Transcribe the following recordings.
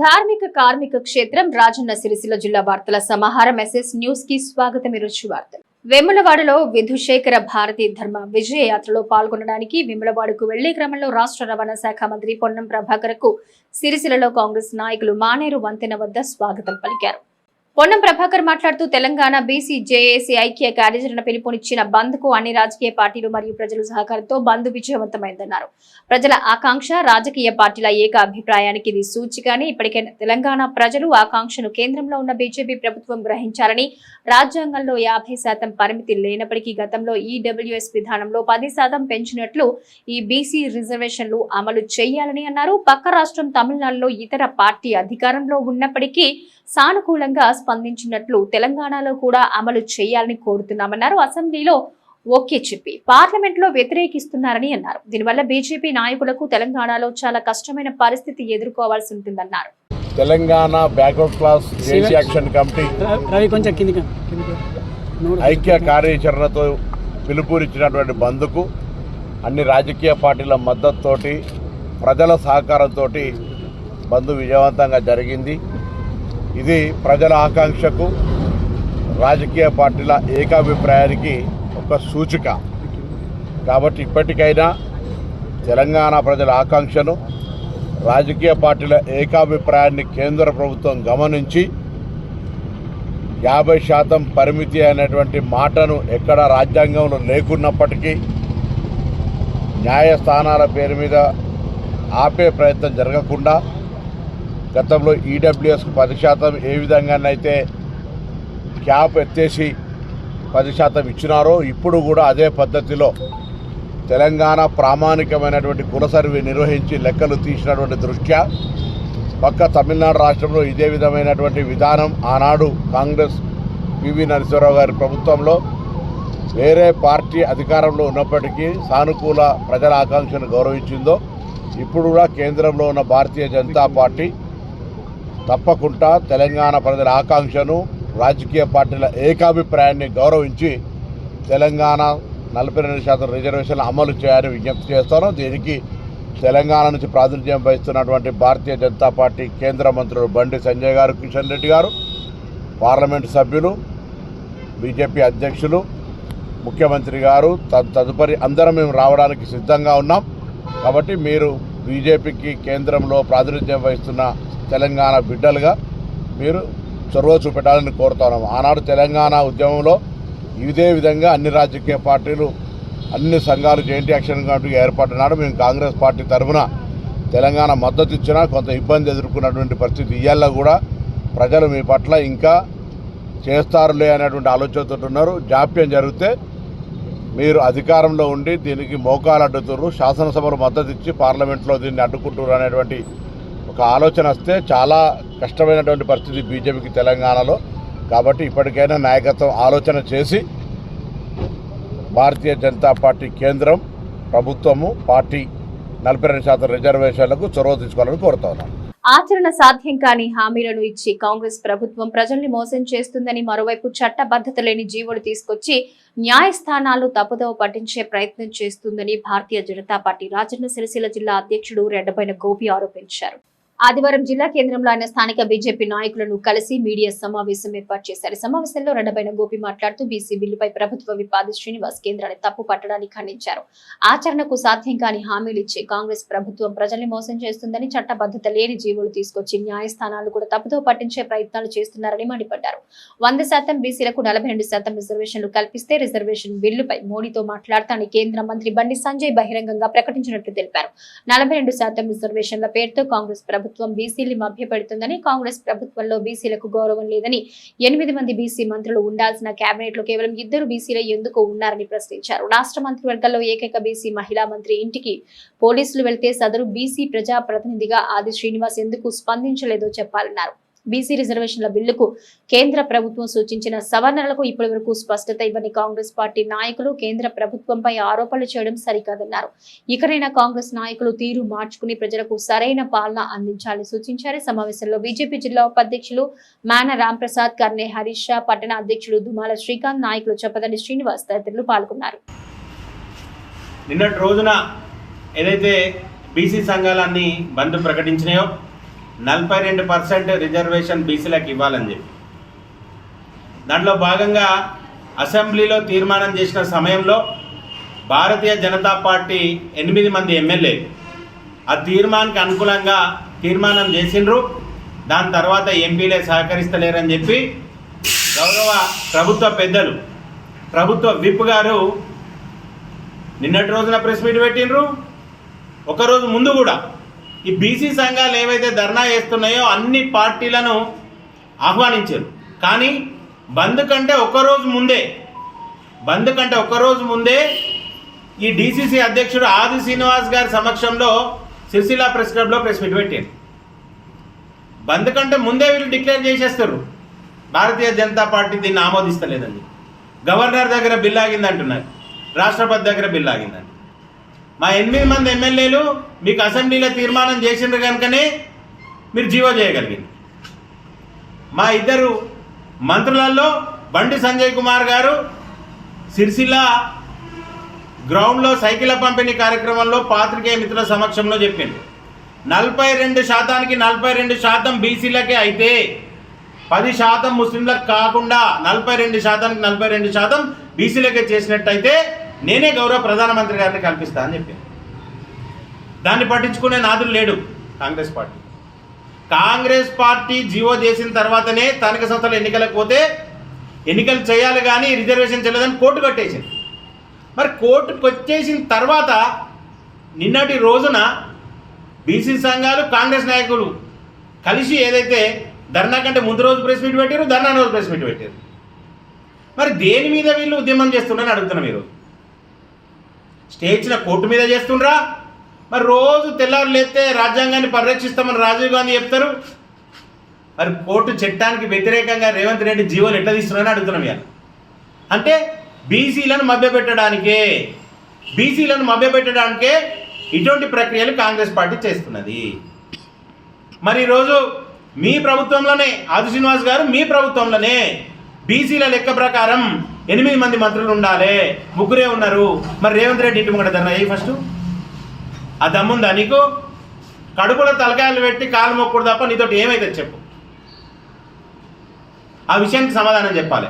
ధార్మిక కార్మిక క్షేత్రం రాజన్న సిరిసిల్ల జిల్లా వార్తల సమాహారం ఎస్ఎస్ న్యూస్కి స్వాగతం. ఈరోజు రుచి వార్తలు వెములవాడలో విధుశేఖర భారతి ధర్మ విజయ యాత్రలో పాల్గొనడానికి వెములవాడకు వెళ్ళే క్రమంలో రాష్ట్ర రవాణా శాఖ మంత్రి పొన్నం ప్రభాకర్కు సిరిసిల్లలో కాంగ్రెస్ నాయకులు మానేరు వంతెన వద్ద స్వాగతం పలికారు. పొన్నం ప్రభాకర్ మాట్లాడుతూ తెలంగాణ బీసీ జేఏసీ ఐక్య కార్యాచరణ పిలుపునిచ్చిన బంద్కు అన్ని రాజకీయ పార్టీలు మరియు ప్రజల సహకారంతో బంద్ విజయవంతమైందన్నారు. ప్రజల ఆకాంక్ష రాజకీయ పార్టీల ఏక అభిప్రాయానికి ఇది సూచికని ఇప్పటికైనా తెలంగాణ ప్రజలు ఆకాంక్షను కేంద్రంలో ఉన్న బీజేపీ ప్రభుత్వం గ్రహించాలని రాజ్యాంగంలో యాభై శాతం పరిమితి లేనప్పటికీ గతంలో ఈడబ్ల్యూఎస్ విధానంలో పది శాతం పెంచినట్లు ఈ బీసీ రిజర్వేషన్లు అమలు చేయాలని అన్నారు. పక్క రాష్ట్రం తమిళనాడులో ఇతర పార్టీ అధికారంలో ఉన్నప్పటికీ సానుకూలంగా స్పందించినట్లు తెలంగాణలో కూడా అమలు చేయాలని కోరుతున్నామన్నారు. అసెంబ్లీలో ఓకే చెప్పి పార్లమెంట్లో వ్యతిరేకిస్తున్నారని అన్నారు. దీనివల్ల బీజేపీ నాయకులకు తెలంగాణలో చాలా కష్టమైన పరిస్థితి ఎదుర్కోవాల్సి ఉంటుందన్నారు. Telangana backward class action committee Ravi కొంచెం కిందికి నోరు. ఐక్య కార్యాచరణతో పిలుపునిచ్చినటువంటి బంద్కు అన్ని రాజకీయ పార్టీల మద్దతుతోటి ప్రజల సహకారంతో బంద్ విజయవంతంగా జరిగింది. ఇది ప్రజల ఆకాంక్షకు రాజకీయ పార్టీల ఏకాభిప్రాయానికి ఒక సూచిక. కాబట్టి ఇప్పటికైనా తెలంగాణ ప్రజల ఆకాంక్షను రాజకీయ పార్టీల ఏకాభిప్రాయాన్ని కేంద్ర ప్రభుత్వం గమనించి యాభై శాతం పరిమితి అనేటువంటి మాటను ఎక్కడ రాజ్యాంగంలో లేకున్నప్పటికీ న్యాయస్థానాల పేరు మీద ఆపే ప్రయత్నం జరగకుండా గతంలో ఈడబ్ల్యూఎస్కు పది శాతం ఏ విధంగానైతే క్యాప్ ఎత్తేసి పది శాతం ఇచ్చినారో ఇప్పుడు కూడా అదే పద్ధతిలో తెలంగాణ ప్రామాణికమైనటువంటి కుల సర్వే నిర్వహించి లెక్కలు తీసినటువంటి దృష్ట్యా పక్క తమిళనాడు రాష్ట్రంలో ఇదే విధమైనటువంటి విధానం ఆనాడు కాంగ్రెస్ పివి నరసింహరావు గారి ప్రభుత్వంలో వేరే పార్టీ అధికారంలో ఉన్నప్పటికీ సానుకూల ప్రజల ఆకాంక్షను గౌరవించిందో ఇప్పుడు కూడా కేంద్రంలో ఉన్న భారతీయ జనతా పార్టీ తప్పకుండా తెలంగాణ ప్రజల ఆకాంక్షను రాజకీయ పార్టీల ఏకాభిప్రాయాన్ని గౌరవించి తెలంగాణ నలభై రెండు శాతం రిజర్వేషన్లు అమలు చేయాలని విజ్ఞప్తి చేస్తాను. దీనికి తెలంగాణ నుంచి ప్రాతినిధ్యం వహిస్తున్నటువంటి భారతీయ జనతా పార్టీ కేంద్ర మంత్రులు బండి సంజయ్ గారు కిషన్ రెడ్డి గారు పార్లమెంటు సభ్యులు బీజేపీ అధ్యక్షులు ముఖ్యమంత్రి గారు తదుపరి అందరం మేము రావడానికి సిద్ధంగా ఉన్నాం. కాబట్టి మీరు బీజేపీకి కేంద్రంలో ప్రాతినిధ్యం వహిస్తున్న తెలంగాణ బిడ్డలుగా మీరు చొరవ చూపెట్టాలని కోరుతున్నాం ఆనాడు తెలంగాణ ఉద్యమంలో ఇదే విధంగా అన్ని రాజకీయ పార్టీలు అన్ని సంఘాలు జెయింట్ యాక్షన్ కమిటీ ఏర్పడినాడు. మేము కాంగ్రెస్ పార్టీ తరఫున తెలంగాణ మద్దతు ఇచ్చినా కొంత ఇబ్బంది ఎదుర్కొన్నటువంటి పరిస్థితి ఇయ్యాల కూడా ప్రజలు మీ పట్ల ఇంకా చేస్తారులే అనేటువంటి ఆలోచనతో ఉన్నారు. జాప్యం జరిగితే మీరు అధికారంలో ఉండి దీనికి మోకాలు అడ్డుతున్నారు శాసనసభలు మద్దతు ఇచ్చి పార్లమెంట్లో దీన్ని అడ్డుకుంటున్నారు అనేటువంటి ఒక ఆలోచన వస్తే చాలా కష్టమైనటువంటి పరిస్థితి బీజేపీకి తెలంగాణలో. కాబట్టి ఇప్పటికైనా నాయకత్వం ఆలోచన చేసి భారతీయ జనతా పార్టీ కేంద్రం ప్రభుత్వము పార్టీ నలభై రెండు శాతం రిజర్వేషన్లకు చొరవ తీసుకోవాలని కోరుతా ఉన్నాను ఆచరణ సాధ్యం కాని హామీలను ఇచ్చి కాంగ్రెస్ ప్రభుత్వం ప్రజల్ని మోసం చేస్తుందని మరోవైపు చట్టబద్ధత లేని జీవోలు తీసుకొచ్చి న్యాయస్థానాలు తప్పుదోవ పట్టించే ప్రయత్నం చేస్తుందని భారతీయ జనతా పార్టీ రాజన్న సిరిసిల్ల జిల్లా అధ్యక్షుడు రెడ్డపైన గోపి ఆరోపించారు. ఆదివారం జిల్లా కేంద్రంలో ఆయన స్థానిక బీజేపీ నాయకులను కలిసి మీడియా సమావేశం ఏర్పాటు చేశారు. సమావేశంలో రెండబైన గోపి మాట్లాడుతూ బీసీ బిల్లుపై ప్రభుత్వ విపాది శ్రీనివాస్ కేంద్రాన్ని తప్పు పట్టడాన్ని ఖండించారు. ఆచరణకు సాధ్యం కాని హామీలు ఇచ్చి కాంగ్రెస్ ప్రభుత్వం ప్రజల్ని మోసం చేస్తుందని చట్టబద్ధత లేని జీవులు తీసుకొచ్చి న్యాయస్థానాలు కూడా తప్పుదో పట్టించే ప్రయత్నాలు చేస్తున్నారని మండిపడ్డారు. వంద శాతం బీసీలకు నలభై రెండు శాతం రిజర్వేషన్లు కల్పిస్తే రిజర్వేషన్ బిల్లుపై మోడీతో మాట్లాడతానని కేంద్ర మంత్రి బండి సంజయ్ బహిరంగంగా ప్రకటించినట్లు తెలిపారు. నలభై రెండు శాతం రిజర్వేషన్ల పేరుతో కాంగ్రెస్ ప్రభుత్వం బీసీలు మభ్యపెడుతుందని కాంగ్రెస్ ప్రభుత్వంలో బీసీలకు గౌరవం లేదని ఎనిమిది మంది బీసీ మంత్రులు ఉండాల్సిన కేబినెట్లో కేవలం ఇద్దరు బీసీలే ఎందుకు ఉన్నారని ప్రశ్నించారు. రాష్ట్ర మంత్రివర్గంలో ఏకైక బీసీ మహిళా మంత్రి ఇంటికి పోలీసులు వెళ్తే సదరు బీసీ ప్రజా ప్రతినిధిగా ఆది శ్రీనివాస్ ఎందుకు స్పందించలేదో చెప్పాలన్నారు. బీసీ రిజర్వేషన్ల బిల్లుకు కేంద్ర ప్రభుత్వం సూచించిన సవరణలకు ఇప్పటి వరకు స్పష్టత ఇవ్వని కాంగ్రెస్ పార్టీ నాయకులు కేంద్ర ప్రభుత్వంపై ఆరోపణలు చేయడం సరికాదన్నారు. ఇకనైనా కాంగ్రెస్ నాయకులు తీరు మార్చుకుని ప్రజలకు సరైన పాలన అందించాలని సూచించారు. సమావేశంలో బీజేపీ జిల్లా ఉపాధ్యక్షులు మాన రాంప్రసాద్ కర్నే హరీష్ షా పట్టణ అధ్యక్షుడు దుమాల శ్రీకాంత్ నాయకులు చెప్పదండి శ్రీనివాస్ తదితరులు పాల్గొన్నారు. నిన్నటి రోజున ఏదైతే బీసీ సంఘాలన్నీ బంద్ ప్రకటించినాయో నలభై రెండు పర్సెంట్ రిజర్వేషన్ బీసీలకు ఇవ్వాలని చెప్పి. దాంట్లో భాగంగా అసెంబ్లీలో తీర్మానం చేసిన సమయంలో భారతీయ జనతా పార్టీ ఎనిమిది మంది ఎమ్మెల్యేలు ఆ తీర్మానానికి అనుకూలంగా తీర్మానం చేసిండ్రు. దాని తర్వాత ఎంపీలే సహకరిస్తలేరని చెప్పి గౌరవ ప్రభుత్వ పెద్దలు ప్రభుత్వ విప్ గారు నిన్నటి రోజున ప్రెస్ మీట్ పెట్టిండ్రు. ఒకరోజు ముందు కూడా ఈ బీసీ సంఘాలు ఏవైతే ధర్నా చేస్తున్నాయో అన్ని పార్టీలను ఆహ్వానించారు. కానీ బంద్ కంటే ఒక్కరోజు ముందే బంద్ కంటే ఒక్కరోజు ముందే ఈ డీసీసీ అధ్యక్షుడు ఆది శ్రీనివాస్ గారి సమక్షంలో సిరిసిల్ల ప్రెస్ క్లబ్లో ప్రెస్ మీట్ పెట్టారు. బంద్ కంటే ముందే వీళ్ళు డిక్లేర్ చేసేస్తారు. భారతీయ జనతా పార్టీ దీన్ని ఆమోదిస్తలేదని. గవర్నర్ దగ్గర బిల్ అంటున్నారు రాష్ట్రపతి దగ్గర బిల్లాగిందండి మా ఎనిమిది మంది ఎమ్మెల్యేలు మీకు అసెంబ్లీలో తీర్మానం చేసిండ్రు కనుకనే మీరు జీవో చేయగలిగింది. మా ఇద్దరు మంత్రులలో బండి సంజయ్ కుమార్ గారు సిరిసిల్ల గ్రౌండ్లో సైకిల్ పంపిణీ కార్యక్రమంలో పాత్రికేయ మిత్రుల సమక్షంలో చెప్పింది నలభై రెండు శాతానికి నలభై రెండు శాతం బీసీలకే అయితే పది శాతం ముస్లింలకు కాకుండా నలభై రెండు శాతానికి నలభై రెండు శాతం బీసీలకే చేసినట్టయితే నేనే గౌరవ ప్రధానమంత్రి గారిని కల్పిస్తా అని చెప్పింది దాన్ని పట్టించుకునే నాదులు లేడు Congress party. Congress party GO చేసిన తర్వాతనే స్థానిక సంస్థల ఎన్నికలకు పోతే ఎన్నికలు చేయాలి కానీ రిజర్వేషన్ చేయలేదని కోర్టు కట్టేసింది. మరి కోర్టుకు వచ్చేసిన తర్వాత నిన్నటి రోజున బీసీ సంఘాలు కాంగ్రెస్ నాయకులు కలిసి ఏదైతే ధర్నా కంటే ముందు రోజు ప్రెస్ మీట్ పెట్టారు ధర్నా రోజు ప్రెస్ మీట్ పెట్టారు. మరి దేని మీద వీళ్ళు ఉద్యమం చేస్తున్నారని అడుగుతున్నాం మీరు కోర్టు మీద చేస్తుండ్రా? మరి రోజు తెల్లారు లేస్తే రాజ్యాంగాన్ని పరిరక్షిస్తామని రాజీవ్ గాంధీ చెప్తారు. మరి కోర్టు చట్టానికి వ్యతిరేకంగా రేవంత్ రెడ్డి జీవోలు ఎట్లా తీస్తున్నారని అడుగుతున్నాం ఇవాళ. అంటే బీసీలను మభ్యపెట్టడానికే బీసీలను మభ్యపెట్టడానికే ఇటువంటి ప్రక్రియలు కాంగ్రెస్ పార్టీ చేస్తున్నది. మరి ఈరోజు మీ ప్రభుత్వంలోనే ఆది శ్రీనివాస్ గారు మీ ప్రభుత్వంలోనే బీసీల లెక్క ప్రకారం ఎనిమిది మంది మంత్రులు ఉండాలి. ముగ్గురే ఉన్నారు. మరి రేవంత్ రెడ్డి ఇంటి ముంగట ధర్నా అయ్యి ఫస్ట్. ఆ దమ్ముందా నీకు? కడుపులో తలకాయలు పెట్టి కాలు మొక్కుడు తప్ప నీతోటి ఏమైతే చెప్పు. ఆ విషయానికి సమాధానం చెప్పాలి.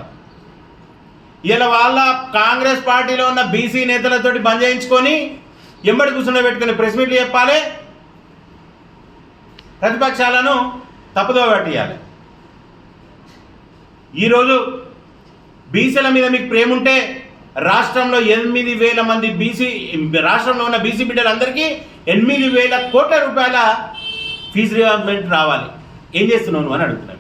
ఇలా వాళ్ళ కాంగ్రెస్ పార్టీలో ఉన్న బీసీ నేతలతోటి బంద్ చేయించుకొని ఎంబడి కూర్చుని పెట్టుకుని ప్రెస్ మీట్లు చెప్పాలి. ప్రతిపక్షాలను తప్పుదో పట్టియాలి. ఈరోజు బీసీల మీద మీకు ప్రేమ ఉంటే రాష్ట్రంలో ఎనిమిది వేల మంది బీసీ రాష్ట్రంలో ఉన్న బీసీ బిడ్డలందరికీ ఎనిమిది వేల కోట్ల రూపాయల ఫీజు రియాంబర్స్మెంట్ రావాలి. ఏం చేస్తున్నావు అని అడుగుతున్నాను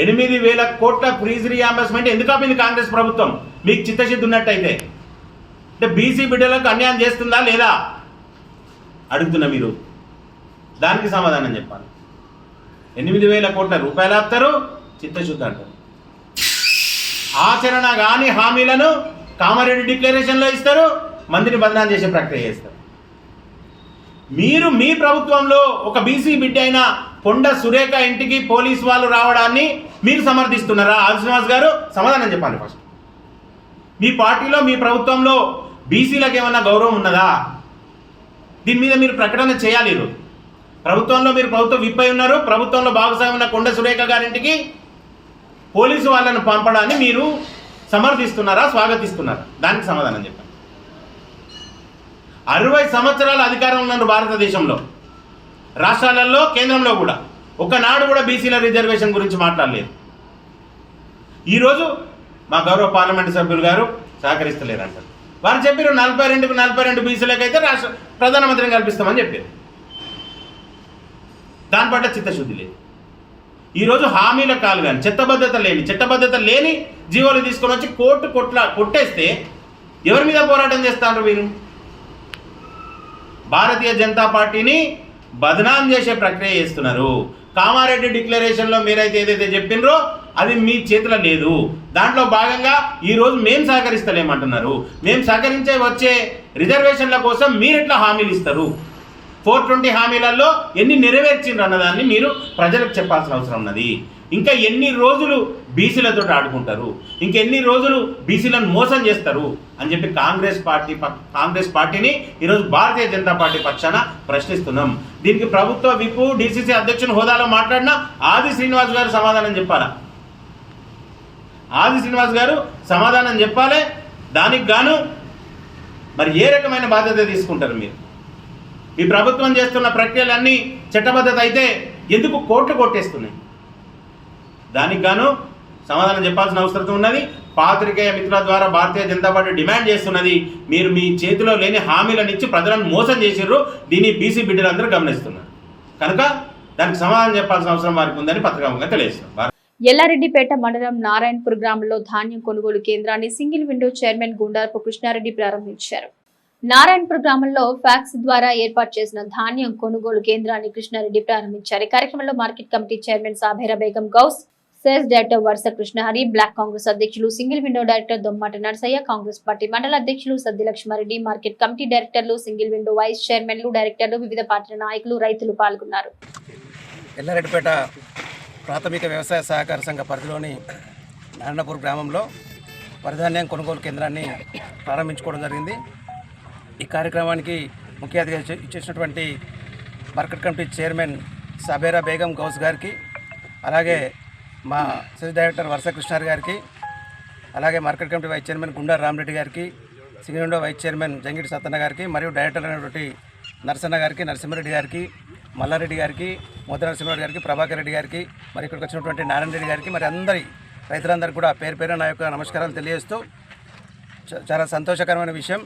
ఎనిమిది వేల కోట్ల ఫీజు రియాంబర్స్మెంట్ ఎందుకు ఆపింది కాంగ్రెస్ ప్రభుత్వం? మీకు చిత్తశుద్ధి ఉన్నట్టయితే. అంటే బీసీ బిడ్డలకు అన్యాయం చేస్తుందా లేదా? అడుగుతున్నా మీరు. దానికి సమాధానం చెప్పాలి. ఎనిమిది వేల కోట్ల రూపాయలు ఆపుతారు చిత్తశుద్ధి అంటారు. ఆచరణ కాని హామీలను కామారెడ్డి డిక్లరేషన్లో ఇస్తారు మందిని బదనాం చేసే ప్రక్రియ చేస్తారు. మీరు మీ ప్రభుత్వంలో ఒక బీసీ బిడ్డ అయిన పొండ సురేఖ ఇంటికి పోలీసు వాళ్ళు రావడాన్ని మీరు సమర్థిస్తున్నారా? ఆదిశ్రీనివాస్ గారు సమాధానం చెప్పాలి ఫస్ట్. మీ పార్టీలో మీ ప్రభుత్వంలో బీసీలకు ఏమన్నా గౌరవం ఉన్నదా? దీని మీద మీరు ప్రకటన చేయాలి ప్రభుత్వంలో మీరు ప్రభుత్వం విప్ ఉన్నారు ప్రభుత్వంలో భాగస్వామి ఉన్న కొండ సురేఖ గారింటికి పోలీసు వాళ్ళను పంపడాన్ని మీరు సమర్థిస్తున్నారా స్వాగతిస్తున్నారా? దానికి సమాధానం చెప్పండి. అరవై సంవత్సరాల అధికారం ఉన్నారు భారతదేశంలో. రాష్ట్రాలలో కేంద్రంలో కూడా. ఒకనాడు కూడా బీసీల రిజర్వేషన్ గురించి మాట్లాడలేదు. ఈరోజు మా గౌరవ పార్లమెంట్ సభ్యులు గారు సహకరిస్తలేరు వారు చెప్పారు నలభై రెండుకు నలభై రెండు బీసీలకైతే రాష్ట్ర ప్రధానమంత్రిని కల్పిస్తామని చెప్పారు దాని పట్ల చిత్తశుద్ధి లేదు. ఈరోజు హామీల కాలు కానీ చట్టబద్ధత లేని చట్టబద్ధత లేని జీవోలు తీసుకొని వచ్చి కోర్టు కొట్లా కొట్టేస్తే ఎవరి మీద పోరాటం చేస్తారు వీరు భారతీయ జనతా పార్టీని బదనాం చేసే ప్రక్రియ చేస్తున్నారు. కామారెడ్డి డిక్లరేషన్లో మీరైతే ఏదైతే చెప్పినరో అది మీ చేతిలో లేదు. దాంట్లో భాగంగా ఈరోజు మేము సహకరిస్తలేమంటున్నారు. మేము సహకరించే వచ్చే రిజర్వేషన్ల కోసం మీరు ఎట్లా హామీలు ఇస్తారు? ఫోర్ ట్వంటీ హామీలలో ఎన్ని నెరవేర్చిండ్రు అన్నదాన్ని మీరు ప్రజలకు చెప్పాల్సిన అవసరం ఉన్నది. ఇంకా ఎన్ని రోజులు బీసీలతో ఆడుకుంటారు? ఇంకెన్ని రోజులు బీసీలను మోసం చేస్తారు? అని చెప్పి కాంగ్రెస్ పార్టీ కాంగ్రెస్ పార్టీని ఈరోజు భారతీయ జనతా పార్టీ పక్షాన ప్రశ్నిస్తున్నాం. దీనికి ప్రభుత్వ విపు డిసిసి అధ్యక్షుని హోదాలో మాట్లాడిన ఆది శ్రీనివాస్ గారు సమాధానం చెప్పాలా? ఆది శ్రీనివాస్ గారు సమాధానం చెప్పాలి. దానికి గాను మరి ఏ రకమైన బాధ్యత తీసుకుంటారు మీరు? ఈ ప్రభుత్వం చేస్తున్న ప్రక్రియలన్నీ చట్టబద్ధత అయితే ఎందుకు కోట్లు కొట్టేస్తున్నాయి? దానికి గాను సమాధానం చెప్పాల్సిన అవసరం ఉన్నది. పాత్రికేయ మిత్రుల ద్వారా భారతీయ జనతా పార్టీ డిమాండ్ చేస్తున్నది. మీరు మీ చేతిలో లేని హామీలను ఇచ్చి ప్రజలను మోసం చేసిర్రు. దీన్ని బీసీ బిడ్డలందరూ గమనిస్తున్నారు. కనుక దానికి సమాధానం చెప్పాల్సిన అవసరం వారికి ఉందని పత్రికాముగా తెలియజేస్తున్నారు. ఎల్లారెడ్డిపేట మండలం నారాయణపూర్ గ్రామంలో ధాన్యం కొనుగోలు కేంద్రాన్ని single window chairman Gundarapu Krishna Reddy ప్రారంభించారు. నారాయణపూర్ గ్రామంలో ఫ్యాక్స్ ద్వారా ఏర్పాటు చేసిన ధాన్యం కొనుగోలు కేంద్రాన్ని కృష్ణారెడ్డి ప్రారంభించారు. ఈ కార్యక్రమంలో market committee chairman Sabera Begum Gous sales director Varusa Krishnahari block Congress అధ్యక్షులు single window director Dommata Narasaiah Congress party mandal అధ్యక్షులు సద్ది లక్ష్మారెడ్డి మార్కెట్ కమిటీ డైరెక్టర్లు సింగిల్ విండో వైస్ చైర్మన్లు డైరెక్టర్లు వివిధ పార్టీల నాయకులు రైతులు పాల్గొన్నారు. ఎల్లారెడ్డిపేట ప్రాథమిక వ్యవసాయ సహకార సంఘ పరిధిలోని నారాయణపూర్ గ్రామంలో వరిధాన్యం కొనుగోలు కేంద్రాన్ని ప్రారంభించుకోవడం జరిగింది. ఈ కార్యక్రమానికి ముఖ్య అతిథిగా ఇచ్చేసినటువంటి market committee chairman Sabera Begum Gous గారికి అలాగే మా సేల్స్ డైరెక్టర్ వరస కృష్ణార్ గారికి అలాగే market committee vice chairman Gunda Rama Reddy గారికి సింగరెండో వైస్ చైర్మన్ జంగిడి సత్తన్న గారికి మరియు డైరెక్టర్ అయినటువంటి నరసన్న గారికి నరసింహారెడ్డి గారికి మల్లారెడ్డి గారికి ముద్ర నరసింహారెడ్డి గారికి ప్రభాకర్ రెడ్డి గారికి మరి ఇక్కడికి వచ్చినటువంటి నారాయణ రెడ్డి గారికి మరి అందరి రైతులందరికీ కూడా పేరు పేరు నా యొక్క నమస్కారాలు తెలియజేస్తూ చ- చాలా సంతోషకరమైన విషయం.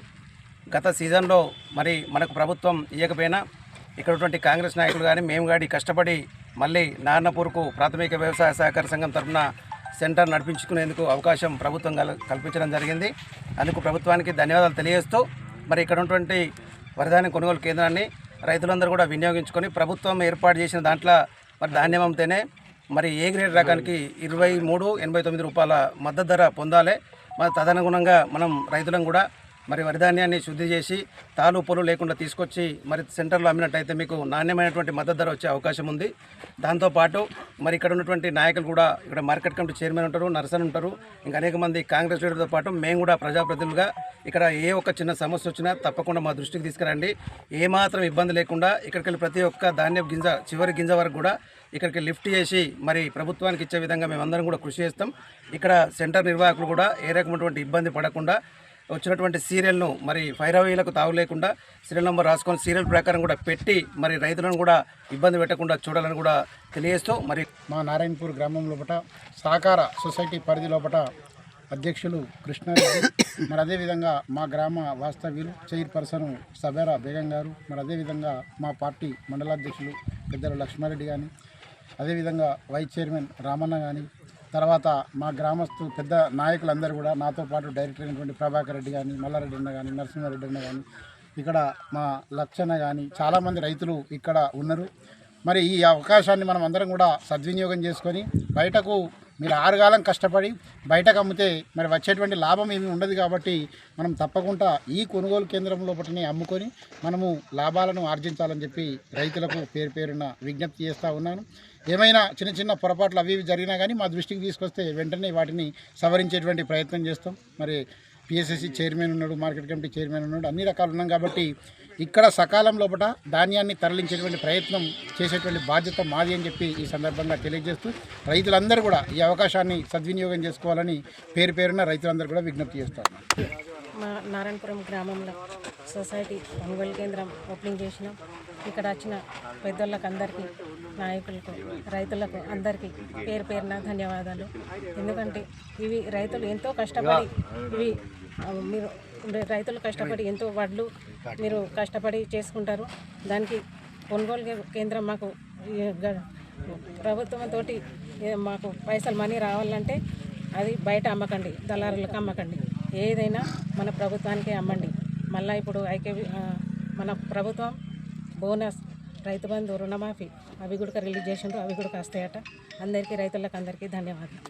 గత సీజన్లో మరి మనకు ప్రభుత్వం ఇవ్వకపోయినా ఇక్కడ ఉన్నటువంటి కాంగ్రెస్ నాయకులు కానీ మేము కానీ కష్టపడి మళ్ళీ నాన్నపూర్కు ప్రాథమిక వ్యవసాయ సహకార సంఘం తరఫున సెంటర్ నడిపించుకునేందుకు అవకాశం ప్రభుత్వం కల్ కల్పించడం జరిగింది. అందుకు ప్రభుత్వానికి ధన్యవాదాలు తెలియజేస్తూ మరి ఇక్కడ ఉన్నటువంటి వరిధాన్యం కొనుగోలు కేంద్రాన్ని రైతులందరూ కూడా వినియోగించుకొని ప్రభుత్వం ఏర్పాటు చేసిన దాంట్లో మరి ధాన్యం అమ్మితేనే మరి ఏ గ్రేడ్ రకానికి ఇరవై మూడు ఎనభై తొమ్మిది రూపాయల మద్దతు ధర పొందాలి. మరి తదనుగుణంగా మనం రైతులను కూడా మరి వరిధాన్యాన్ని శుద్ధి చేసి తాలు పొలు లేకుండా తీసుకొచ్చి మరి సెంటర్లో అమ్మినట్టయితే మీకు నాణ్యమైనటువంటి మద్దతు ధర వచ్చే అవకాశం ఉంది. దాంతోపాటు మరి ఇక్కడ ఉన్నటువంటి నాయకులు కూడా ఇక్కడ మార్కెట్ కమిటీ చైర్మన్ ఉంటారు నర్సన్ ఉంటారు ఇంకా అనేక మంది కాంగ్రెస్ లీడర్తో పాటు మేము కూడా ప్రజాప్రతినిధులుగా ఇక్కడ ఏ ఒక్క చిన్న సమస్య వచ్చినా తప్పకుండా మా దృష్టికి తీసుకురండి. ఏమాత్రం ఇబ్బంది లేకుండా ఇక్కడికి వెళ్ళి ప్రతి ఒక్క ధాన్యం గింజ చివరి గింజ వరకు కూడా ఇక్కడికి లిఫ్ట్ చేసి మరి ప్రభుత్వానికి ఇచ్చే విధంగా మేమందరం కూడా కృషి చేస్తాం. ఇక్కడ సెంటర్ నిర్వాహకులు కూడా ఏ రకమైనటువంటి ఇబ్బంది పడకుండా వచ్చినటువంటి సీరియల్ను మరి ఫైరవీలకు తావు లేకుండా సీరియల్ నెంబర్ రాసుకొని సీరియల్ ప్రకారం కూడా పెట్టి మరి రైతులను కూడా ఇబ్బంది పెట్టకుండా చూడాలని కూడా తెలియజేస్తూ మరి మా నారాయణపూర్ గ్రామం లోపల సహకార సొసైటీ పరిధి లోపల అధ్యక్షులు కృష్ణారెడ్డి మరి అదేవిధంగా మా గ్రామ వాస్తవ్యులు చైర్పర్సన్ సబేరా బేగం గారు. మరి అదేవిధంగా మా పార్టీ మండలాధ్యక్షులు పెద్దలు లక్ష్మారెడ్డి కానీ అదేవిధంగా వైస్ చైర్మన్ రామన్న కానీ తర్వాత మా గ్రామస్తు పెద్ద నాయకులందరూ కూడా నాతో పాటు డైరెక్టర్ అయినటువంటి ప్రభాకర్ రెడ్డి కానీ మల్లారెడ్డి అన్న కానీ నరసింహారెడ్డి అన్న కానీ ఇక్కడ మా లక్షణ కానీ చాలామంది రైతులు ఇక్కడ ఉన్నారు. మరి ఈ అవకాశాన్ని మనం అందరం కూడా సద్వినియోగం చేసుకొని బయటకు మీరు ఆరుగాలం కష్టపడి బయటకు అమ్మితే మరి వచ్చేటువంటి లాభం ఏమీ ఉండదు కాబట్టి మనం తప్పకుండా ఈ కొనుగోలు కేంద్రం లోపలనే అమ్ముకొని మనము లాభాలను ఆర్జించాలని చెప్పి రైతులకు పేరు పేరున విజ్ఞప్తి చేస్తూ ఉన్నాను. ఏమైనా చిన్న చిన్న పొరపాట్లు అవి ఇవి జరిగినా కానీ మా దృష్టికి తీసుకొస్తే వెంటనే వాటిని సవరించేటువంటి ప్రయత్నం చేస్తాం. మరి పిఎస్ఎస్సి చైర్మన్ ఉన్నాడు మార్కెట్ కమిటీ చైర్మన్ ఉన్నాడు అన్ని రకాలు ఉన్నాం కాబట్టి ఇక్కడ సకాలం లోపల ధాన్యాన్ని తరలించేటువంటి ప్రయత్నం చేసేటువంటి బాధ్యత మాది అని చెప్పి ఈ సందర్భంగా తెలియజేస్తూ రైతులందరూ కూడా ఈ అవకాశాన్ని సద్వినియోగం చేసుకోవాలని పేరు పేరున రైతులందరూ కూడా విజ్ఞప్తి చేస్తారు మా నారాయణపురం గ్రామంలో సొసైటీ కొనుగోలు కేంద్రం ఓపెనింగ్ చేసినాం. ఇక్కడ వచ్చిన పెద్దోళ్ళకు అందరికీ నాయకులకు రైతులకు అందరికీ పేరు పేరున ధన్యవాదాలు. ఎందుకంటే ఇవి రైతులు ఎంతో కష్టపడి ఇవి మీరు రైతులు కష్టపడి ఎంతో వడ్లు మీరు కష్టపడి చేసుకుంటారు. దానికి కొనుగోలు కేంద్రం మాకు ప్రభుత్వంతో మాకు పైసలు మనీ రావాలంటే అది బయట అమ్మకండి దళారులకు అమ్మకండి. ఏదైనా మన ప్రభుత్వానికే అమ్మండి. మళ్ళీ ఇప్పుడు ఐక్య మన ప్రభుత్వం బోనస్ రైతు బంధు రుణమాఫీ అవి కూడా రిలీజ్ చేసిండ్రు అవి కూడా వస్తాయట అందరికీ రైతులకు అందరికీ ధన్యవాదాలు.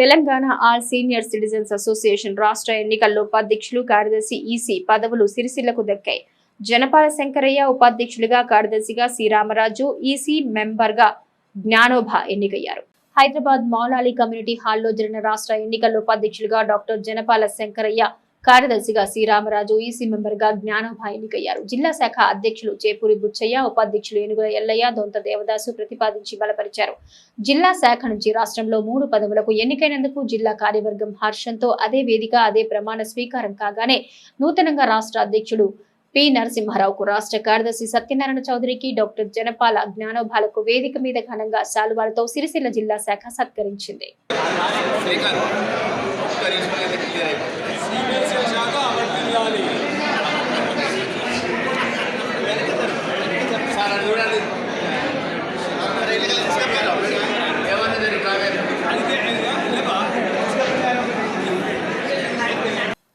Telangana all senior citizens association రాష్ట్ర ఎన్నికల్లో ఉపాధ్యక్షులు కార్యదర్శి ఈసీ పదవులు సిరిసిల్లకు దక్కాయి. జనపాల శంకరయ్య ఉపాధ్యక్షులుగా కార్యదర్శిగా సి. రామరాజు ఈసీ మెంబర్గా జ్ఞానోభ ఎన్నికయ్యారు. హైదరాబాద్ మౌలాలి కమ్యూనిటీ హాల్లో జరిగిన రాష్ట్ర ఎన్నికల్లో ఉపాధ్యక్షులుగా డాక్టర్ జనపాల శంకరయ్య కార్యదర్శిగా శ్రీరామరాజు ఈసీ మెంబర్గా జ్ఞానోభా ఎన్నికయ్యారు. జిల్లా శాఖ అధ్యక్షులు చేపూరి బుచ్చయ్య ఉపాధ్యక్షులు ఏనుగుల ఎల్లయ్య దొంత దేవదాసు ప్రతిపాదించి బలపరిచారు. జిల్లా శాఖ నుంచి రాష్ట్రంలో మూడు పదవులకు ఎన్నికైనందుకు జిల్లా కార్యవర్గం హర్షంతో అదే వేదిక అదే ప్రమాణ స్వీకారం కాగానే నూతనంగా రాష్ట్ర అధ్యక్షుడు పి. నరసింహారావుకు రాష్ట్ర కార్యదర్శి సత్యనారాయణ చౌదరికి డాక్టర్ జనపాల జ్ఞానోభాలకు వేదిక మీద ఘనంగా శాలువాలతో సిరిసిల్ల జిల్లా శాఖ సత్కరించింది.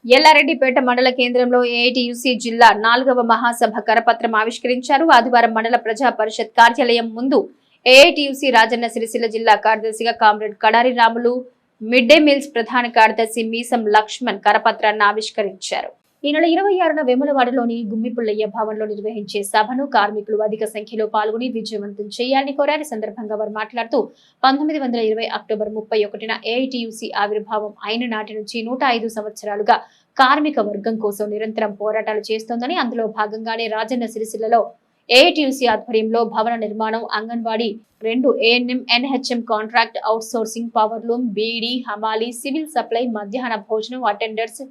ఎల్లారెడ్డిపేట మండల కేంద్రంలో ఏఐటియుసి జిల్లా నాలుగవ మహాసభ కరపత్రం ఆవిష్కరించారు. ఆదివారం మండల ప్రజా పరిషత్ కార్యాలయం ముందు ఏఐటియుసి రాజన్న సిరిసిల్ల జిల్లా కార్యదర్శిగా comrade Kadari Ramulu mid day meals ప్రధాన కార్యదర్శి మీసం లక్ష్మణ్ కరపత్రాన్ని ఆవిష్కరించారు. ఈ నెల ఇరవై ఆరున వేములవాడలోని గుమ్మిపుల్లయ్య భవన్లో నిర్వహించే సభను కార్మికులు అధిక సంఖ్యలో పాల్గొని విజయవంతం చేయాలని కోరారు. ఈ సందర్భంగా వారు మాట్లాడుతూ పంతొమ్మిది వందల ఇరవై అక్టోబర్ ముప్పై ఒకటిన ఏఐటియుసి ఆవిర్భావం అయిన నాటి నుంచి నూట ఐదు సంవత్సరాలుగా కార్మిక వర్గం కోసం నిరంతరం పోరాటాలు చేస్తోందని అందులో భాగంగానే రాజన్న సిరిసిల్లలో ఏఐటీయూసీ ఆధ్వర్యంలో భవన నిర్మాణం అంగన్వాడీ రెండు ANM NHM contract outsourcing power loom beedi హమాలి సివిల్ సప్లై మధ్యాహ్న భోజనం అటెండర్స్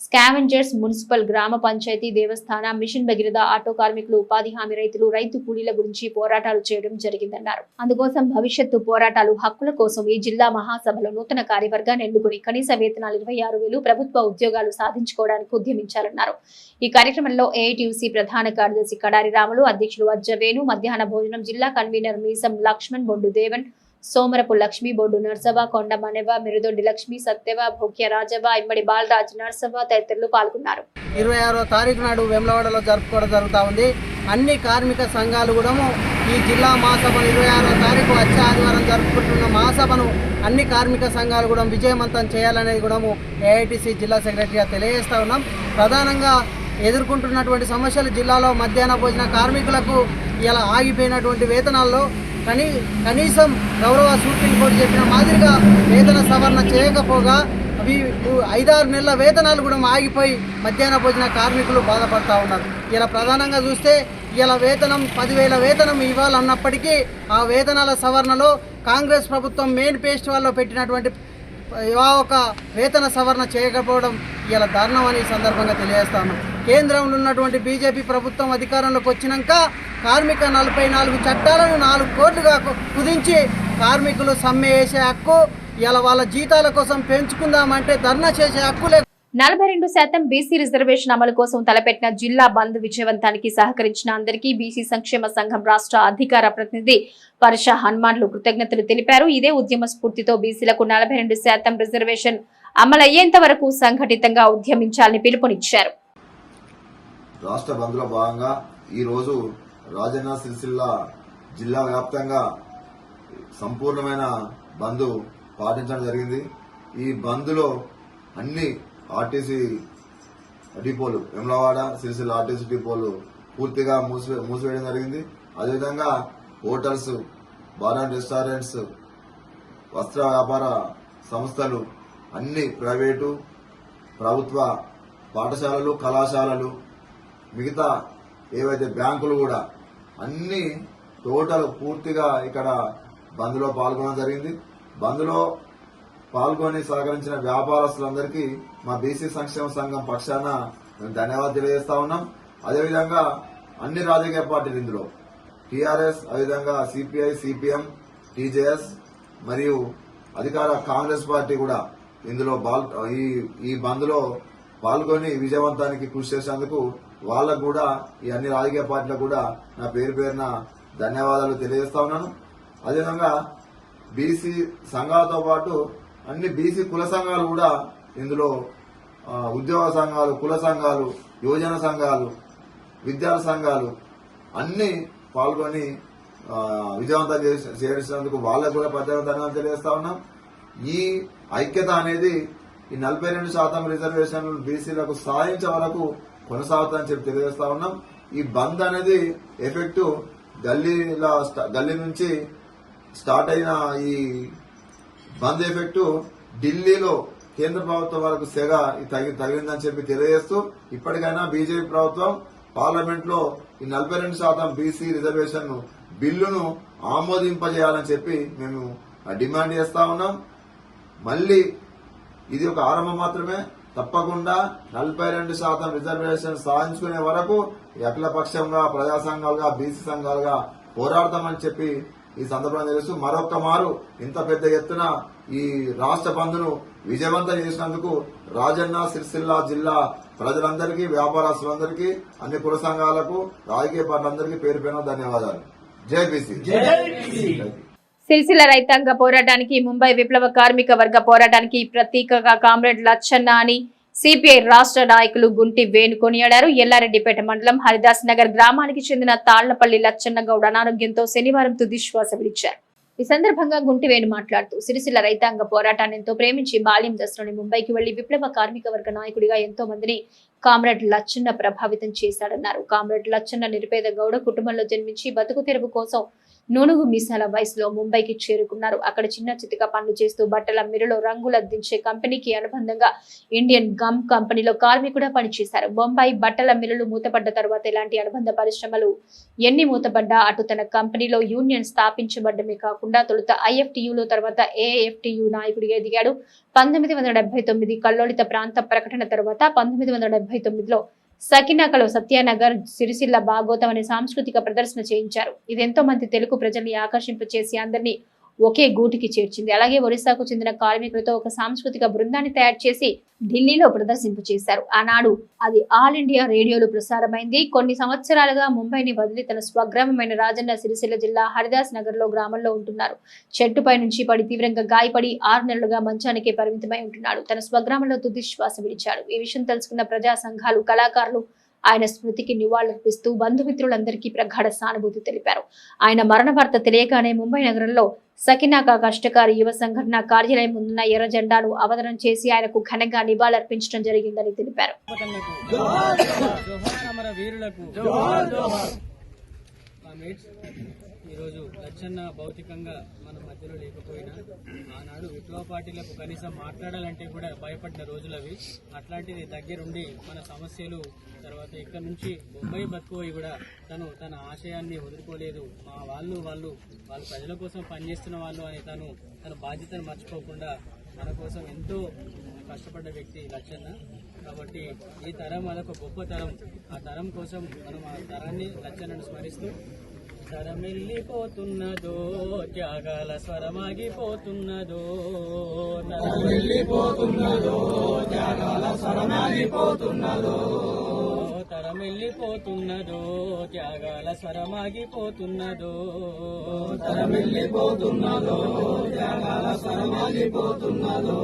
స్కావెంజర్స్ మున్సిపల్ గ్రామ పంచాయతీ దేవస్థాన మిషన్ భగీరథ ఆటో కార్మికులు ఉపాధి హామీ రైతులు రైతు కూలీల గురించి పోరాటాలు చేయడం జరిగిందన్నారు. అందుకోసం భవిష్యత్తు పోరాటాలు హక్కుల కోసం ఈ జిల్లా మహాసభలో నూతన కార్యవర్గాన్ని ఎన్నుకుని కనీస వేతనాలు ఇరవై ఆరు వేలు ప్రభుత్వ ఉద్యోగాలు సాధించుకోవడానికి ఉద్యమించాలన్నారు ఈ కార్యక్రమంలో ఏఐటీయూసీ ప్రధాన కార్యదర్శి కడారి రాములు అధ్యక్షులు అజ్జవేణు మధ్యాహ్న భోజనం జిల్లా కన్వీనర్ మీసం లక్ష్మణ్ బొండు దేవన్ సోమరపు లక్ష్మీ బొడ్డు నర్సవ కొండ మనవ మిరుదొడ్డి లక్ష్మి సత్యవ భోక్య రాజవ ఇమ్మడి బాలరాజ్ నర్సవ తదితరులు పాల్గొన్నారు. ఇరవై ఆరో తారీఖు నాడు వెమ్లవాడలో జరుపుకోవడం జరుగుతూ ఉంది. అన్ని కార్మిక సంఘాలు కూడా ఈ జిల్లా మహాసభను ఇరవై ఆరో తారీఖు వచ్చే ఆదివారం జరుపుకుంటున్న మహాసభను అన్ని కార్మిక సంఘాలు కూడా విజయవంతం చేయాలనేది కూడా ఏఐటీసీ జిల్లా సెక్రటరీగా తెలియజేస్తా ఉన్నాం. ప్రధానంగా ఎదుర్కొంటున్నటువంటి సమస్యలు జిల్లాలో మధ్యాహ్న భోజన కార్మికులకు ఇలా ఆగిపోయినటువంటి వేతనాల్లో కనీ కనీసం గౌరవ సుప్రీంకోర్టు చెప్పిన మాదిరిగా వేతన సవరణ చేయకపోగా అవి ఐదారు నెలల వేతనాలు కూడా ఆగిపోయి మధ్యాహ్న భోజన కార్మికులు బాధపడతా ఉన్నారు. ఇలా ప్రధానంగా చూస్తే ఇలా వేతనం పదివేల వేతనం ఇవ్వాలన్నప్పటికీ ఆ వేతనాల సవరణలో కాంగ్రెస్ ప్రభుత్వం మెయిన్ పేస్ట్ వాళ్ళు పెట్టినటువంటి ఒక వేతన సవరణ చేయకపోవడం ఇలా దారుణం అని సందర్భంగా తెలియజేస్తాను కేంద్రంలో ఉన్నటువంటి బీజేపీ ప్రభుత్వం అధికారంలోకి వచ్చినాక కార్మిక నలభై నాలుగు చట్టాలను నాలుగు కోట్లుగా కుదించి కార్మికులు సమ్మె చేసే హక్కు ఇలా వాళ్ళ జీతాల కోసం పెంచుకుందామంటే ధర్నా చేసే హక్కు నలభై రెండు శాతం బీసీ రిజర్వేషన్ అమలు కోసం తలపెట్టిన జిల్లా బంద్ విజయవంతానికి సహకరించిన అందరికీ బీసీ సంక్షేమ సంఘం రాష్ట్ర అధికార ప్రతినిధి పర్ష హనుమాన్లు కృతజ్ఞతలు తెలిపారు. ఇదే ఉద్యమ స్ఫూర్తితో బీసీలకు నలభై రెండు శాతం రిజర్వేషన్ అమలయ్యేంత వరకు సంఘటితంగా ఉద్యమించాలని పిలుపునిచ్చారు. రాష్ట్ర బంద్లో భాగంగా ఈరోజు రాజన్న సిరిసిల్ల జిల్లా వ్యాప్తంగా సంపూర్ణమైన బంద్ పాటించడం జరిగింది. ఈ బంద్లో అన్ని ఆర్టీసీ డిపోలు వెమ్లవాడ సిరిసిల్ల ఆర్టీసీ డిపోలు పూర్తిగా మూసివే మూసివేయడం జరిగింది. అదేవిధంగా హోటల్స్ బార్ అండ్ రెస్టారెంట్స్ వస్త్ర వ్యాపార సంస్థలు అన్ని ప్రైవేటు ప్రభుత్వ పాఠశాలలు కళాశాలలు మిగతా ఏవైతే బ్యాంకులు కూడా అన్ని టోటల్ పూర్తిగా ఇక్కడ బంద్లో పాల్గొనడం జరిగింది. బంద్లో పాల్గొని సహకరించిన వ్యాపారస్తులందరికీ మా బీసీ సంక్షేమ సంఘం పక్షాన మేము ధన్యవాదాలు తెలియజేస్తా ఉన్నాం. అదేవిధంగా అన్ని రాజకీయ పార్టీలు ఇందులో టీఆర్ఎస్ అదేవిధంగా సిపిఐ సిపిఎం టీజేఎస్ మరియు అధికార కాంగ్రెస్ పార్టీ కూడా ఇందులో ఈ ఈ బంద్లో పాల్గొని విజయవంతానికి కృషి చేసేందుకు వాళ్ళకు కూడా ఈ అన్ని రాజకీయ పార్టీలకు కూడా నా పేరు పేరున ధన్యవాదాలు తెలియజేస్తా ఉన్నాను. అదేవిధంగా బీసీ సంఘాలతో పాటు అన్ని బీసీ కుల సంఘాలు కూడా ఇందులో ఉద్యోగ సంఘాలు కుల సంఘాలు యువజన సంఘాలు విద్యార్థి సంఘాలు అన్ని పాల్గొని విజయవంతం చేసినందుకు వాళ్ళకు కూడా ప్రత్యేక ధన్యవాదాలు తెలియజేస్తా ఉన్నాం. ఈ ఐక్యత అనేది ఈ నలభై రెండు శాతం రిజర్వేషన్లు బీసీలకు సాధించే వరకు కొనసాగుతుందని చెప్పి తెలియజేస్తా ఉన్నాం. ఈ బంద్ అనేది ఎఫెక్ట్ గల్లీల స్ట- గల్లీ నుంచి స్టార్ట్ అయిన ఈ బంద్ ఎఫెక్ట్ ఢిల్లీలో కేంద్ర ప్రభుత్వం వరకు సెగ తగి తగిలిందని చెప్పి తెలియజేస్తూ ఇప్పటికైనా బీజేపీ ప్రభుత్వం పార్లమెంట్లో ఈ నలభై రెండు శాతం బీసీ రిజర్వేషన్ బిల్లును ఆమోదింపజేయాలని చెప్పి మేము డిమాండ్ చేస్తా ఉన్నాం. మళ్ళీ ఇది ఒక ఆరంభం మాత్రమే. తప్పకుండా నలభై రెండు శాతం రిజర్వేషన్ సాధించుకునే వరకు అఖిలపక్షంగా ప్రజా సంఘాలుగా బీసీ సంఘాలుగా పోరాడతామని చెప్పి ఈ సందర్భంగా తెలుసు మరొక్క మారు ఇంత పెద్ద ఎత్తున ఈ రాష్ట్ర బంధును విజయవంతం చేసినందుకు రాజన్న సిరిసిల్ల జిల్లా ప్రజలందరికీ వ్యాపారస్తులందరికీ అన్ని కుల సంఘాలకు రాజకీయ పార్టీలందరికీ పేరు పేరున ధన్యవాదాలు. జై బీసీ. సిరిసిల్ల రైతాంగ పోరాటానికి ముంబై విప్లవ కార్మిక వర్గ పోరాటానికి ప్రతీకగా కామ్రేడ్ లచ్చన్న అని సిపిఐ రాష్ట్ర నాయకులు గుంటి వేణు కొనియాడారు. ఎల్లారెడ్డిపేట మండలం హరిదాస్ నగర్ గ్రామానికి చెందిన తాళ్ళపల్లి లచ్చన్న గౌడ్ అనారోగ్యంతో శనివారం తుదిశ్వాస విడిచారు. ఈ సందర్భంగా గుంటివేణు మాట్లాడుతూ సిరిసిల్ల రైతాంగ పోరాటాన్ని ఎంతో ప్రేమించి బాల్యం దశలోని ముంబైకి వెళ్ళి విప్లవ కార్మిక వర్గ నాయకుడిగా ఎంతో మందిని కామ్రేడ్ లచ్చన్న ప్రభావితం చేశాడన్నారు. కామ్రేడ్ లచ్చన్న నిరుపేద గౌడ కుటుంబంలో జన్మించి బతుకు తెరువు కోసం నూనుగు మీసాల వయసులో ముంబైకి చేరుకున్నారు. అక్కడ చిన్న చితిక పనులు చేస్తూ బట్టల మిరలో రంగులద్దించే కంపెనీకి అనుబంధంగా ఇండియన్ గమ్ కంపెనీలో కార్మికుడా పనిచేశారు. బొంబాయి బట్టల మిల్లులు మూతపడ్డ తర్వాత ఇలాంటి అనుబంధ పరిశ్రమలు ఎన్ని మూతపడ్డా అటు తన కంపెనీలో యూనియన్ స్థాపించబడ్డమే కాకుండా తొలుత ఐఎఫ్టియులో తర్వాత ఏఎఫ్టియు నాయకుడిగా ఎదిగాడు. పంతొమ్మిది వందల డెబ్బై తొమ్మిది కల్లోలిత ప్రాంత ప్రకటన తర్వాత పంతొమ్మిది వందల డెబ్బై తొమ్మిదిలో సకినాకలో సత్యానగర్ సిరిసిల్ల భాగోతం అనే సాంస్కృతిక ప్రదర్శన చేయించారు. ఇది ఎంతో మంది తెలుగు ప్రజల్ని ఆకర్షింపచేసి అందరినీ ఒకే గూటికి చేర్చింది. అలాగే ఒరిస్సాకు చెందిన కార్మికులతో ఒక సాంస్కృతిక బృందాన్ని తయారు చేసి ఢిల్లీలో ప్రదర్శింపు చేశారు. ఆనాడు అది ఆల్ ఇండియా రేడియోలో ప్రసారమైంది. కొన్ని సంవత్సరాలుగా ముంబైని వదిలి తన స్వగ్రామమైన రాజన్న సిరిసిల్ల జిల్లా హరిదాస్ నగర్లో గ్రామంలో ఉంటున్నారు. చెట్టుపై నుంచి పడి తీవ్రంగా గాయపడి ఆరు నెలలుగా మంచానికే పరిమితమై ఉంటున్నాడు. తన స్వగ్రామంలో తుది శ్వాస విడిచాడు. ఈ విషయం తెలుసుకున్న ప్రజా సంఘాలు కళాకారులు ఆయన స్మృతికి నివాళులర్పిస్తూ బంధుమిత్రులందరికీ ప్రగాఢ సానుభూతి తెలిపారు. ఆయన మరణ వార్త తెలియగానే ముంబై నగరంలో సకినాక కష్టకారి యువ సంఘటన కార్యాలయం ముందున్న ఎర్ర జెండాను అవతరణ చేసి ఆయనకు ఘనంగా నివాళులర్పించడం జరిగిందని తెలిపారు. కామ్రేడ్స్ ఈరోజు లచ్చన్న భౌతికంగా మన మధ్యలో లేకపోయినా ఆనాడు విప్లవ పార్టీలకు కనీసం మాట్లాడాలంటే కూడా భయపడిన రోజులవి. అట్లాంటిది దగ్గరుండి మన సమస్యలు తర్వాత ఇక్కడ నుంచి బొంబాయి బతుకుపోయి కూడా తను తన ఆశయాన్ని వదులుకోలేదు. మా వాళ్ళు వాళ్ళు వాళ్ళు ప్రజల కోసం పనిచేస్తున్న వాళ్ళు అని తను తన బాధ్యతను మర్చిపోకుండా మన కోసం ఎంతో కష్టపడ్డ వ్యక్తి లచ్చన్న కాబట్టి ఈ తరం అదొక గొప్ప తరం. ఆ తరం కోసం మనం ఆ తరాన్ని లచ్చన్నను స్మరిస్తూ తరం వెళ్ళిపోతున్నదో త్యాగాల స్వరమాగిపోతున్నదో తరం త్యాగాల స్వరమాగిపోతున్నదో తరం వెళ్ళిపోతున్నదో త్యాగాల స్వరమాగిపోతున్నదో తరం త్యాగాల స్వరమాగిపోతున్నదో.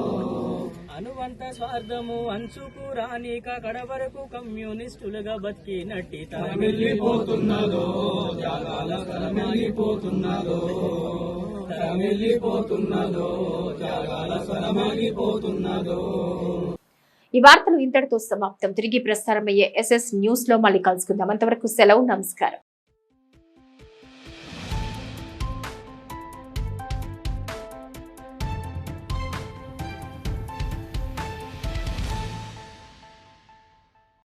అనువంత స్వార్థము అంచుకు రానిక కడ వరకు కమ్యూనిస్టులుగా బతికినట్టి తరం వెళ్ళిపోతున్నదో త్యాగాల స్వరమాగిపోతున్నదో తరం వెళ్ళిపోతున్నదో త్యాగాల స్వరమాగిపోతున్నదో ఈ వార్తలు ఇంతటితో సమాప్తం. తిరిగి ప్రసారమయ్యే ఎస్ఎస్ న్యూస్లో మళ్ళీ కలుసుకుందాం. అంతవరకు సెలవు నమస్కారం.